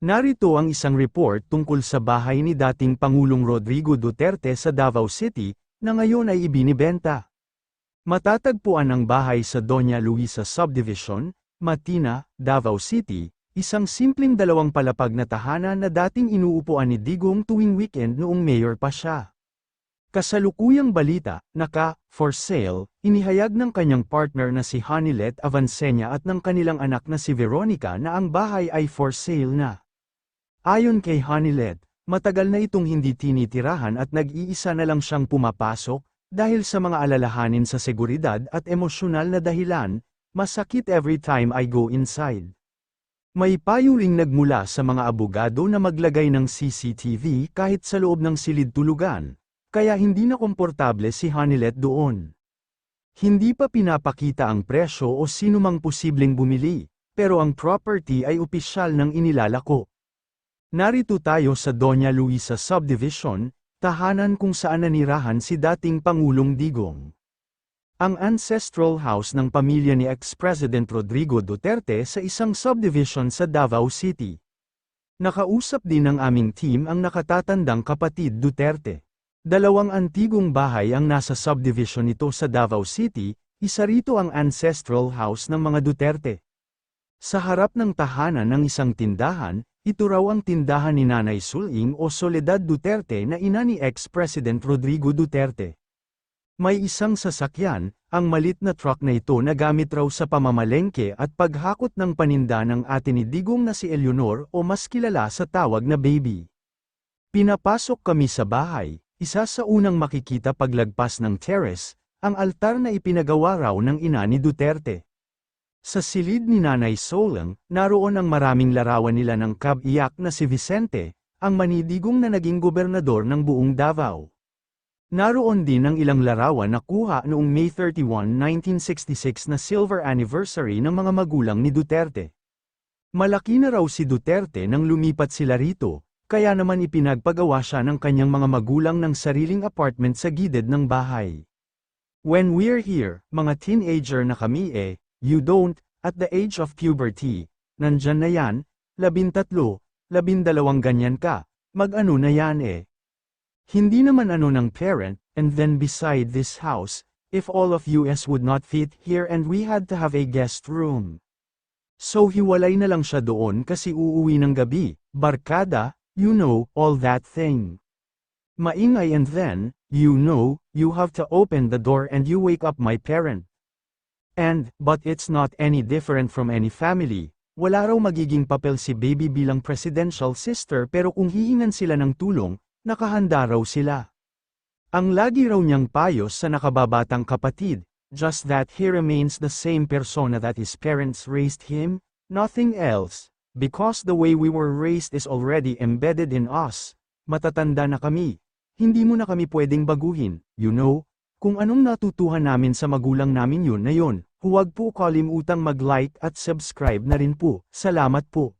Narito ang isang report tungkol sa bahay ni dating Pangulong Rodrigo Duterte sa Davao City, na ngayon ay ibinibenta. Matatagpuan ang bahay sa Doña Luisa Subdivision, Matina, Davao City, isang simpleng dalawang palapag na tahanan na dating inuupuan ni Digong tuwing weekend noong mayor pa siya. Kasalukuyang balita, naka, for sale, inihayag ng kanyang partner na si Hanilet Avancenia at ng kanilang anak na si Veronica na ang bahay ay for sale na. Ayon kay Hanilet, matagal na itong hindi tinitirahan at nag-iisa na lang siyang pumapasok, dahil sa mga alalahanin sa seguridad at emosyonal na dahilan, masakit every time I go inside. May payo ring nagmula sa mga abogado na maglagay ng CCTV kahit sa loob ng silid tulugan, kaya hindi na komportable si Hanilet doon. Hindi pa pinapakita ang presyo o sinumang posibleng bumili, pero ang property ay opisyal ng inilalako. Narito tayo sa Doña Luisa Subdivision, tahanan kung saan nanirahan si dating Pangulong Digong. Ang ancestral house ng pamilya ni ex-President Rodrigo Duterte sa isang subdivision sa Davao City. Nakausap din ng aming team ang nakatatandang kapatid Duterte. Dalawang antigong bahay ang nasa subdivision nito sa Davao City, isa rito ang ancestral house ng mga Duterte. Sa harap ng tahanan ng isang tindahan, ito raw ang tindahan ni Nanay Suling o Soledad Duterte na ina ni ex-President Rodrigo Duterte. May isang sasakyan, ang malit na truck na ito na gamit raw sa pamamalengke at paghakot ng paninda ng ate ni Digong na si Eleanor o mas kilala sa tawag na baby. Pinapasok kami sa bahay, isa sa unang makikita paglagpas ng terrace, ang altar na ipinagawa raw ng ina ni Duterte. Sa silid ni Nanay Solang, naroon ang maraming larawan nila ng kabiyak na si Vicente, ang manidigong na naging gobernador ng buong Davao. Naroon din ang ilang larawan na kuha noong May 31, 1966 na silver anniversary ng mga magulang ni Duterte. Malaki na raw si Duterte nang lumipat sila rito, kaya naman ipinagpagawa siya ng kanyang mga magulang ng sariling apartment sa gilid ng bahay. When we're here, mga teenager na kami eh, You don't, at the age of puberty, nandyan na yan, labintatlo, labindalawang ganyan ka, mag-ano na yan eh. Hindi naman ano ng parent, and then beside this house, if all of us would not fit here and we had to have a guest room. So hiwalay na lang siya doon kasi uuwi ng gabi, barkada, you know, all that thing. Maingay and then, you know, you have to open the door and you wake up my parent. And, but it's not any different from any family. Wala raw magiging papel si baby bilang presidential sister pero kung hihingan sila ng tulong, nakahanda raw sila. Ang lagi raw niyang payos sa nakababatang kapatid, just that he remains the same persona that his parents raised him, nothing else, because the way we were raised is already embedded in us. Matatanda na kami. Hindi mo na kami pwedeng baguhin, you know, kung anong natutuhan namin sa magulang namin yun na yun, huwag po kalimutang mag-like at subscribe na rin po. Salamat po.